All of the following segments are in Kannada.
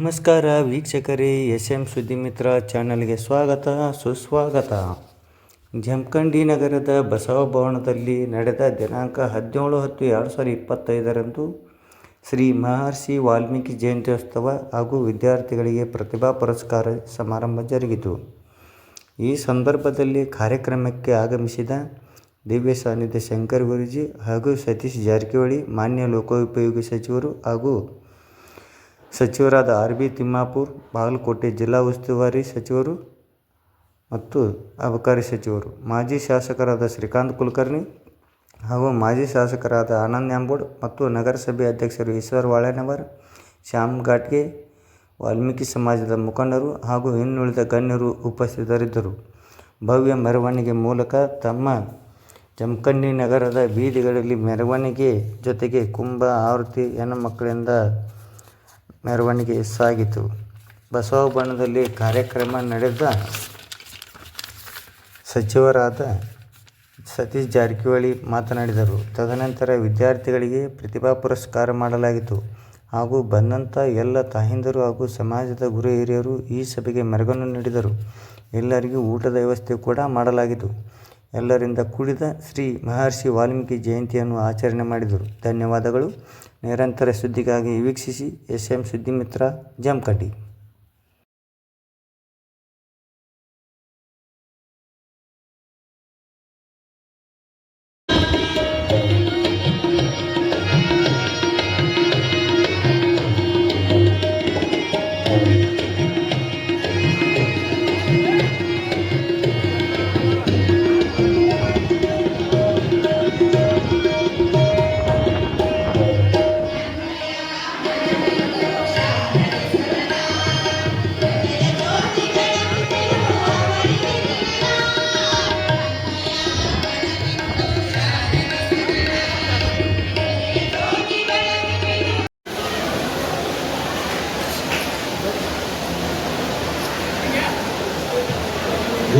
ನಮಸ್ಕಾರ ವೀಕ್ಷಕರೇ ಎಸ್ ಎಂ ಸುದ್ದಿಮಿತ್ರ ಚಾನಲ್ಗೆ ಸ್ವಾಗತ, ಸುಸ್ವಾಗತ. ಜಮಖಂಡಿ ನಗರದ ಬಸವ ಭವನದಲ್ಲಿ ನಡೆದ ದಿನಾಂಕ ಹದಿನೇಳು ಹತ್ತು ಎರಡು ಸಾವಿರದ ಇಪ್ಪತ್ತೈದರಂದು ಶ್ರೀ ಮಹರ್ಷಿ ವಾಲ್ಮೀಕಿ ಜಯಂತ್ಯೋತ್ಸವ ಹಾಗೂ ವಿದ್ಯಾರ್ಥಿಗಳಿಗೆ ಪ್ರತಿಭಾ ಪುರಸ್ಕಾರ ಸಮಾರಂಭ ಜರುಗಿತು. ಈ ಸಂದರ್ಭದಲ್ಲಿ ಕಾರ್ಯಕ್ರಮಕ್ಕೆ ಆಗಮಿಸಿದ ದಿವ್ಯ ಸಾನ್ನಿಧ್ಯ ಶಂಕರ್ ಗುರೂಜಿ ಹಾಗೂ ಸತೀಶ್ ಜಾರಕಿಹೊಳಿ, ಮಾನ್ಯ ಲೋಕೋಪಯೋಗಿ ಸಚಿವರು ಹಾಗೂ ಸಚಿವರಾದ ಆರ್ ಬಿ ತಿಮ್ಮಾಪುರ್, ಬಾಗಲಕೋಟೆ ಜಿಲ್ಲಾ ಉಸ್ತುವಾರಿ ಸಚಿವರು ಮತ್ತು ಅಬಕಾರಿ ಸಚಿವರು, ಮಾಜಿ ಶಾಸಕರಾದ ಶ್ರೀಕಾಂತ್ ಕುಲಕರ್ಣಿ ಹಾಗೂ ಮಾಜಿ ಶಾಸಕರಾದ ಆನಂದ್ ನ್ಯಾಂಬೋಡ್ ಮತ್ತು ನಗರಸಭೆ ಅಧ್ಯಕ್ಷರು ಈಶ್ವರ್ ವಾಳೆನವರ್ ಶ್ಯಾಮ್ ಘಾಟ್ಗೆ, ವಾಲ್ಮೀಕಿ ಸಮಾಜದ ಮುಖಂಡರು ಹಾಗೂ ಇನ್ನುಳಿದ ಗಣ್ಯರು ಉಪಸ್ಥಿತರಿದ್ದರು. ಭವ್ಯ ಮೆರವಣಿಗೆ ಮೂಲಕ ತಮ್ಮ ಜಮಖಂಡಿ ನಗರದ ಬೀದಿಗಳಲ್ಲಿ ಮೆರವಣಿಗೆ ಜೊತೆಗೆ ಕುಂಭ, ಆರತಿ ಹೆಣ್ಣುಮಕ್ಕಳಿಂದ ಮೆರವಣಿಗೆ ಸಾಗಿತು. ಬಸವ ಭವನದಲ್ಲಿ ಕಾರ್ಯಕ್ರಮ ನಡೆದ ಸಚಿವರಾದ ಸತೀಶ್ ಜಾರಕಿಹೊಳಿ ಮಾತನಾಡಿದರು. ತದನಂತರ ವಿದ್ಯಾರ್ಥಿಗಳಿಗೆ ಪ್ರತಿಭಾ ಪುರಸ್ಕಾರ ಮಾಡಲಾಯಿತು ಹಾಗೂ ಬಂದಂಥ ಎಲ್ಲ ತಾಯಿಂದರು ಹಾಗೂ ಸಮಾಜದ ಗುರು ಹಿರಿಯರು ಈ ಸಭೆಗೆ ಮೆರಗನ್ನು ನೀಡಿದರು. ಎಲ್ಲರಿಗೂ ಊಟದ ವ್ಯವಸ್ಥೆ ಕೂಡ ಮಾಡಲಾಗಿತ್ತು. ಎಲ್ಲರಿಂದ ಕೂಡಿದ ಶ್ರೀ ಮಹರ್ಷಿ ವಾಲ್ಮೀಕಿ ಜಯಂತಿಯನ್ನು ಆಚರಣೆ ಮಾಡಿದರು. ಧನ್ಯವಾದಗಳು. ನಿರಂತರ ಸುದ್ದಿಗಾಗಿ ವೀಕ್ಷಿಸಿ ಎಸ್ ಎಂ ಸುದ್ದಿಮಿತ್ರ ಜಮಖಂಡಿ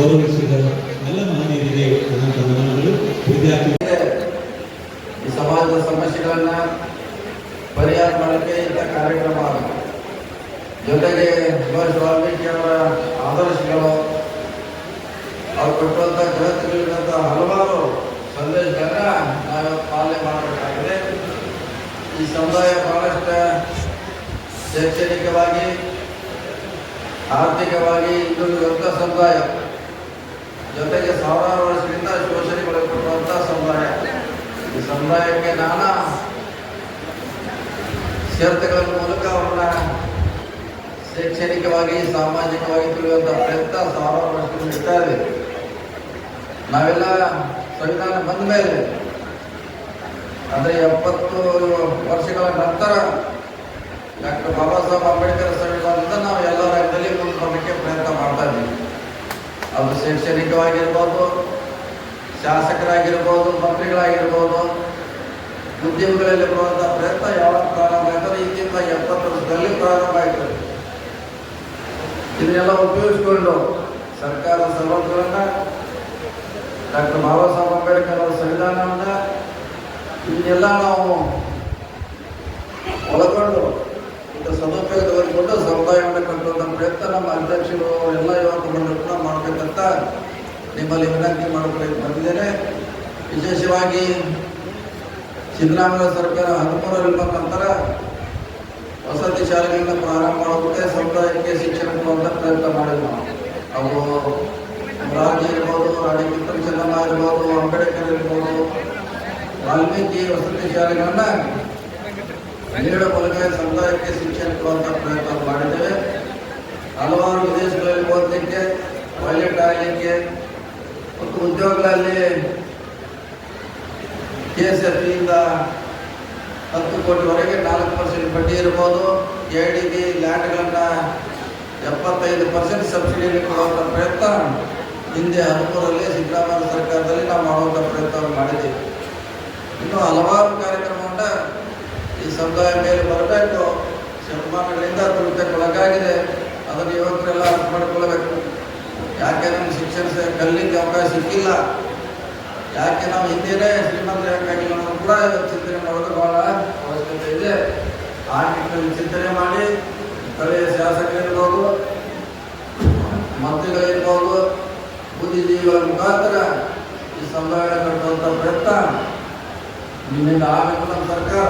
ಗೌರವಿಸಿದ ಎಲ್ಲ ಮಹನೀಯರಿಗೆ ಅನಂತ ನಮನಗಳು ವಿದ್ಯಾರ್ಥಿ ಈ ಸಮಾಜದ ಸಮಸ್ಯೆಗಳನ್ನ ಪರಿಹಾರ ಮಾಡಲಿಕ್ಕೆ ಇಂಥ ಕಾರ್ಯಕ್ರಮ ಜೊತೆಗೆ ಮಹರ್ಷಿ ವಾಲ್ಮೀಕಿ ಅವರ ಆದರ್ಶಗಳು. ಅವ್ರು ಕೊಟ್ಟಂತ ಗ್ರಂಥಗಳಿರುವಂಥ ಹಲವಾರು ಸಂದೇಶಗಳನ್ನ ನಾವು ಪಾಲನೆ ಮಾಡಬೇಕಾಗಿದೆ. ಈ ಸಮುದಾಯ ಬಹಳಷ್ಟು ಶೈಕ್ಷಣಿಕವಾಗಿ, ಆರ್ಥಿಕವಾಗಿ ಹಿಂದುಳಿದಂಥ ಸಮುದಾಯ. ಜೊತೆಗೆ ಸಾವಿರಾರು ವರ್ಷಗಳಿಂದ ಶೋಷಣೆಗೊಳಪಡುವಂಥ ಸಮುದಾಯ. ಈ ಸಮುದಾಯಕ್ಕೆ ನಾನಾ ಷರತ್ತುಗಳ ಮೂಲಕ ಅವರನ್ನ ಶೈಕ್ಷಣಿಕವಾಗಿ, ಸಾಮಾಜಿಕವಾಗಿ ತಿಳಿಯುವಂಥ ಪ್ರಯತ್ನ ಸಾವಿರಾರು ವರ್ಷದಿಂದ ಇರ್ತಾ ಇದೆ. ನಾವೆಲ್ಲ ಸಂವಿಧಾನ ಬಂದ ಮೇಲೆ, ಅಂದರೆ ಎಪ್ಪತ್ತು ವರ್ಷಗಳ ನಂತರ ಡಾಕ್ಟರ್ ಬಾಬಾ ಸಾಹೇಬ್ ಅಂಬೇಡ್ಕರ್ ಸಂವಿಧಾನದಿಂದ ನಾವು ಎಲ್ಲ ರಾಜ್ಯದಲ್ಲಿ ಮುಂದೆ ಬರಲಿಕ್ಕೆ ಪ್ರಯತ್ನ ಮಾಡ್ತಾ ಇದ್ದೀವಿ. ಅದು ಶೈಕ್ಷಣಿಕವಾಗಿರ್ಬೋದು, ಶಾಸಕರಾಗಿರ್ಬೋದು, ಮಂತ್ರಿಗಳಾಗಿರ್ಬೋದು, ಉದ್ಯಮಗಳಲ್ಲಿ ಬರುವಂಥ ಪ್ರಯತ್ನ ಯಾವಾಗ ಪ್ರಾರಂಭ ಆಯ್ತದೆ? ಈಗಿಂತ ಎಪ್ಪತ್ತು ವರ್ಷದಲ್ಲಿ ಪ್ರಾರಂಭ ಆಯ್ತದೆ. ಇದನ್ನೆಲ್ಲ ಉಪಯೋಗಿಸ್ಕೊಂಡು ಸರ್ಕಾರದ ಸವಲತ್ತುಗಳನ್ನು ಡಾಕ್ಟರ್ ಬಾಬಾ ಸಾಹೇಬ್ ಅಂಬೇಡ್ಕರ್ ಅವರ ಸಂವಿಧಾನವನ್ನು ಇದನ್ನೆಲ್ಲ ನಾವು ಒಳಗೊಂಡು ಇಂಥ ಸದುಪಯೋಗ ಕಟ್ಟುವಂಥ ಪ್ರಯತ್ನ ನಮ್ಮ ಅಧ್ಯಕ್ಷರು ಎಲ್ಲ ಯುವಕ ಕೂಡ ಮಾಡಬೇಕಂತ ನಿಮ್ಮಲ್ಲಿ ವಿನಂತಿ ಮಾಡಬೇಕು ಬಂದಿದ್ದೇನೆ. ವಿಶೇಷವಾಗಿ ಸಿದ್ದರಾಮಯ್ಯ ಸರ್ಕಾರ ಹದಿಮೂರರಲ್ಲಿ ಬಂದ ನಂತರ ವಸತಿ ಶಾಲೆಗಳನ್ನು ಪ್ರಾರಂಭ ಮಾಡೋದಕ್ಕೆ ಸಮುದಾಯಕ್ಕೆ ಶಿಕ್ಷಣ ಕೊಡುವಂಥ ಪ್ರಯತ್ನ ಮಾಡಿದ್ವಿ ನಾವು. ಅವು ಇರ್ಬೋದು ರಾಣಿ ಕಿತ್ತೂರು ಚೆನ್ನಮ್ಮ ಇರ್ಬೋದು, ಅಂಬೇಡ್ಕರ್ ಇರ್ಬೋದು, ವಾಲ್ಮೀಕಿ ವಸತಿ ಶಾಲೆಗಳನ್ನ ನೀಡುವ ಮೂಲಕ ಸಮುದಾಯಕ್ಕೆ ಶಿಕ್ಷಣ ಕೊಡುವಂಥ ಪ್ರಯತ್ನ ಮಾಡಿದ್ದೇವೆ. ಹಲವಾರು ವಿದೇಶಗಳಲ್ಲಿ ಓದಲಿಕ್ಕೆ, ಪೈಲಟ್ ಆಗಲಿಕ್ಕೆ ಮತ್ತು ಉದ್ಯೋಗಗಳಲ್ಲಿ ಕೆ ಎಸ್ ಎಫ್ ಇಂದ ಹತ್ತು ಕೋಟಿವರೆಗೆ ನಾಲ್ಕು ಪರ್ಸೆಂಟ್ ಬಡ್ಡಿ ಇರ್ಬೋದು. ಎ ಡಿ ಬಿ ಲ್ಯಾಂಡ್ಗಳನ್ನು ಎಪ್ಪತ್ತೈದು ಪರ್ಸೆಂಟ್ ಸಬ್ಸಿಡಿಯಲ್ಲಿ ಕೊಡುವಂಥ ಪ್ರಯತ್ನ ಹಿಂದೆ ಹನುಮೂರಲ್ಲಿ ಸಿದ್ದರಾಮಯ್ಯ ಸರ್ಕಾರದಲ್ಲಿ ನಾವು ಮಾಡುವಂಥ ಪ್ರಯತ್ನವನ್ನು ಮಾಡಿದ್ದೀವಿ ಇನ್ನು ಹಲವಾರು ಕಾರ್ಯಕ್ರಮವನ್ನು ಈ ಸಮುದಾಯ ಮೇಲೆ ಬರಬೇಕು ಒಳಗಾಗಿದೆ. ಅದನ್ನು ಯುವಕರೆಲ್ಲ ಅರ್ಥ ಮಾಡಿಕೊಳ್ಳಬೇಕು ಯಾಕೆ ನಮ್ಗೆ ಶಿಕ್ಷಣ ಕಲಿಕ್ಕೆ ಅವಕಾಶ ಸಿಕ್ಕಿಲ್ಲ? ಯಾಕೆ ನಾವು ಹಿಂದೆಯೇ ಶ್ರೀಮಂತ ಯಾಕಾಗಿಲ್ಲ ಅನ್ನೋದು ಕೂಡ ಚಿಂತನೆ ಮಾಡೋದು ಬಹಳ ಅವಶ್ಯಕತೆ ಇದೆ. ಆ ನಿಟ್ಟಿನಲ್ಲಿ ಚಿಂತನೆ ಮಾಡಿ, ಸ್ಥಳೀಯ ಶಾಸಕರಿರ್ಬೋದು, ಮಂತ್ರಿಗಳಿರ್ಬೋದು, ಬುದ್ಧಿಜೀವಿಗಳ ಮುಖಾಂತರ ಈ ಸಮುದಾಯ ಕಟ್ಟುವಂಥ ಪ್ರಯತ್ನ ನಿಮ್ಮಿಂದ ಆಗಬೇಕು ನಮ್ಮ ಸರ್ಕಾರ.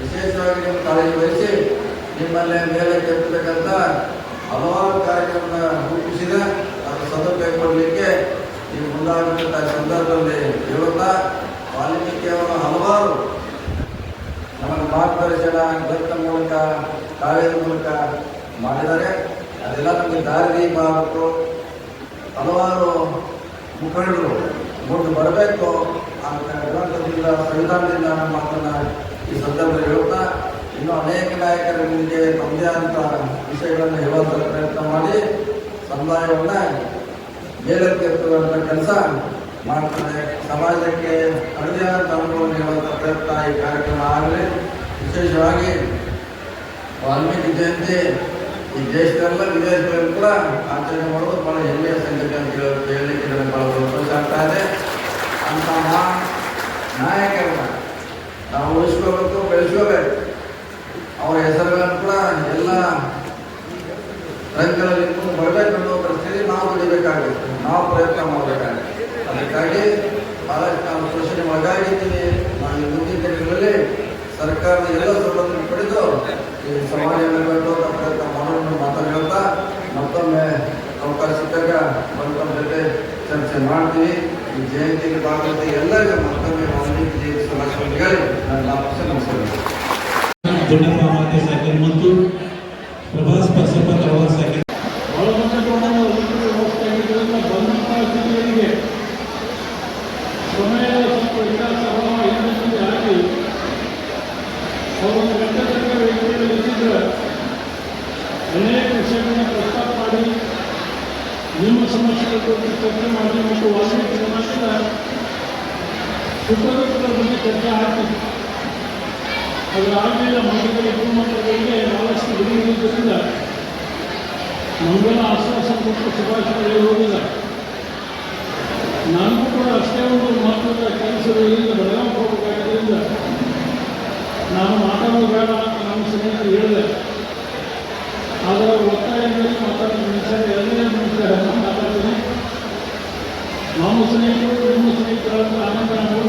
ವಿಶೇಷವಾಗಿ ನಿಮ್ಮ ಕಾಳಜಿ ವಹಿಸಿ ನಿಮ್ಮಲ್ಲೇ ಮೇಲೆ ಕೆತ್ತಬೇಕಂತ ಹಲವಾರು ಕಾರ್ಯಕ್ರಮ ರೂಪಿಸಿದ ಅದು ಸದುಪಯೋಗ ಕೊಡಲಿಕ್ಕೆ ಈ ಈ ಸಂದರ್ಭದಲ್ಲಿ ಹೇಳುತ್ತಾ, ವಾಲ್ಮೀಕಿಯವರ ಹಲವಾರು ನಮಗೆ ಮಾರ್ಗದರ್ಶನ ಗ್ರಂಥ ಮೂಲಕ, ಕಾವ್ಯದ ಮೂಲಕ ಮಾಡಿದ್ದಾರೆ. ಅದೆಲ್ಲ ನಮಗೆ ದಾರಿ ಆಗಬೇಕು. ಹಲವಾರು ಮುಖಂಡರು ಮುಂದೆ ಬರಬೇಕು. ಆ ಗ್ರಂಥದಿಂದ, ಸಂವಿಧಾನದಿಂದ ನಮ್ಮ ಮಾತನ್ನು ಈ ಸಂದರ್ಭದಲ್ಲಿ ಹೇಳುತ್ತಾ ಅನೇಕ ನಾಯಕರು ನಿಮಗೆ ತಮ್ಮದೇ ಆದಂಥ ವಿಷಯಗಳನ್ನು ಹೇಳುವಂಥ ಪ್ರಯತ್ನ ಮಾಡಿ ಸಮುದಾಯವನ್ನು ಮೇಲೆತ್ತೆತ್ತುವಂಥ ಕೆಲಸ ಮಾಡ್ತಾರೆ. ಸಮಾಜಕ್ಕೆ ತಮ್ಮದೇ ಆದಂಥ ಅನುಭವವನ್ನು ಹೇಳುವಂಥ ಪ್ರಯತ್ನ ಈ ಕಾರ್ಯಕ್ರಮ ಆಗಲಿ. ವಿಶೇಷವಾಗಿ ವಾಲ್ಮೀಕಿ ಜಯಂತಿ ಈ ದೇಶದಲ್ಲ ವಿದೇಶಗಳಲ್ಲಿ ಕೂಡ ಆಚರಣೆ ಮಾಡೋದು ಬಹಳ ಹೆಮ್ಮೆಯ ಸಂಗತಿ ಅಂತ ಹೇಳಿ- ಹೇಳಲಿಕ್ಕೆ ನನಗೆ ಬಹಳ ಸಂತೋಷ ಆಗ್ತಾ ಇದೆ. ಅಂತ ಮಹಾ ನಾಯಕರನ್ನ ನಾವು ಉಳಿಸ್ಕೋಬೇಕು ಬೆಳೆಸ್ಕೋಬೇಕು ಅವರ ಹೆಸರುಗಳನ್ನು ಕೂಡ ಎಲ್ಲ ಮುಂದೆ ಬರಬೇಕು ಅನ್ನೋ ಪರಿಸ್ಥಿತಿ ನಾವು ದುಡಿಬೇಕಾಗುತ್ತೆ. ನಾವು ಪ್ರಯತ್ನ ಮಾಡಬೇಕಾಗುತ್ತೆ. ಅದಕ್ಕಾಗಿ ಬಹಳಷ್ಟು ನಾವು ಶೋಷಣೆ ಒಳಗಾಗಿದ್ದೀವಿ ನಾವು ಮುಂದಿನ ದಿನಗಳಲ್ಲಿ ಸರ್ಕಾರದ ಎಲ್ಲ ಸವಲತ್ತನ್ನು ಪಡೆದು ಈ ಸಮಾಜವನ್ನು ಕಟ್ಟುವಂಥ ಪ್ರಯತ್ನ ಮಾಡೋಣ ಮಾತಾಡ್ತಾ ಮತ್ತೊಮ್ಮೆ ಅವಕಾಶ ಸಿಕ್ಕಾಗ ಬಂದ ಜೊತೆ ಚರ್ಚೆ ಮಾಡ್ತೀವಿ. ಈ ಜಯಂತಿಗೆ ಭಾಗವಹಿಸಿ ಎಲ್ಲರಿಗೂ ಮತ್ತೊಮ್ಮೆ ಜಯಂತಿ ಸಮಾಜವನ್ನು ಹೇಳಿ ನನ್ನ ನಮಸ್ಕಾರ. ನಿಮ್ಮ ಸಮಸ್ಯೆಗಳ ಬಗ್ಗೆ ಚರ್ಚೆ ಮಾಡಿ ಮತ್ತು ವಾಲ್ಮೀಕಿ ಸಮಾಜದ ಸುತ್ತಮುತ್ತಲ ಬಗ್ಗೆ ಚರ್ಚೆ ಆಗ್ತದೆ ಅದರ ಆಗಲಿಲ್ಲ ಮಧ್ಯದಲ್ಲಿ ಗುರುಮಂತ್ರಗಳಿಗೆ ಬಹಳಷ್ಟು ಗುರುಗಳಿದ್ದರಿಂದ ಮಂಗಲ ಆಶ್ವಾಸ ಕೊಟ್ಟು ನಮ್ಮ ಸ್ನೇಹಿತರು ನಿಮ್ಮ ಸ್ನೇಹಿತರಾದ ಆನಂದ ನೋಡಿಕೊಂಡು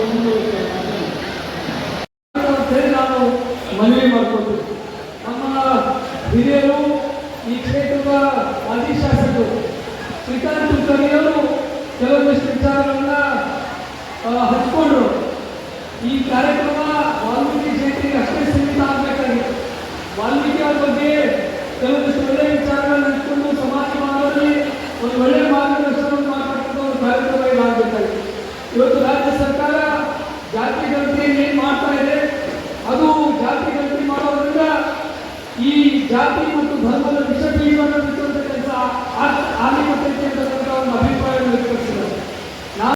ಜಾತಿ ಮತ್ತು ಧರ್ಮದ